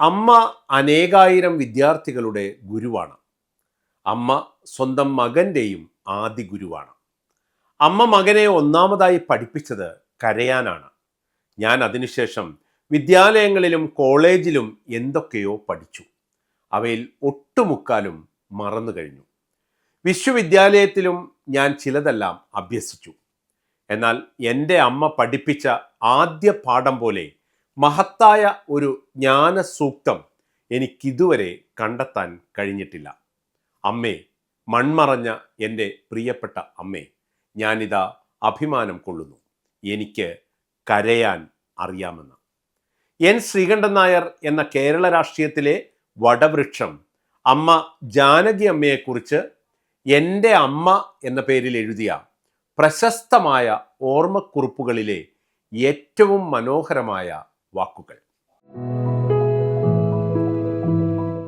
അമ്മ അനേകായിരം വിദ്യാർത്ഥികളുടെ ഗുരുവാണ്. അമ്മ സ്വന്തം മകന്റെയും ആദ്യ ഗുരുവാണ്. അമ്മ മകനെ ഒന്നാമതായി പഠിപ്പിച്ചത് കരയാനാണ്. ഞാൻ അതിനുശേഷം വിദ്യാലയങ്ങളിലും കോളേജിലും എന്തൊക്കെയോ പഠിച്ചു. അവയിൽ ഒട്ടുമുക്കാലും മറന്നു കഴിഞ്ഞു വിശ്വവിദ്യാലയത്തിലും ഞാൻ ചിലതെല്ലാം അഭ്യസിച്ചു. എന്നാൽ എന്റെ അമ്മ പഠിപ്പിച്ച ആദ്യ പാഠം പോലെ മഹത്തായ ഒരു ജ്ഞാന സൂക്തം എനിക്കിതുവരെ കണ്ടെത്താൻ കഴിഞ്ഞിട്ടില്ല. അമ്മേ മൺമറഞ്ഞ എന്റെ പ്രിയപ്പെട്ട അമ്മേ ഞാനിതാ അഭിമാനം കൊള്ളുന്നു. എനിക്ക് കരയാൻ അറിയാമെന്ന്. എൻ. ശ്രീകണ്ഠൻ നായർ എന്ന കേരള രാഷ്ട്രീയത്തിലെ വടവൃക്ഷം അമ്മ ജാനകി അമ്മയെക്കുറിച്ച് എന്റെ അമ്മ എന്ന പേരിൽ എഴുതിയ പ്രശസ്തമായ ഓർമ്മക്കുറിപ്പുകളിലെ ഏറ്റവും മനോഹരമായ വാക്കുകൾ.